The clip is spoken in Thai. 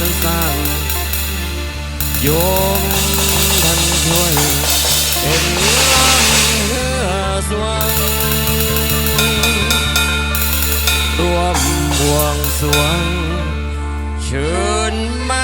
ทั้งสร้างโยมท่านช่วยเป็นลังเหือสวงรวมบวงสวงเชิญมา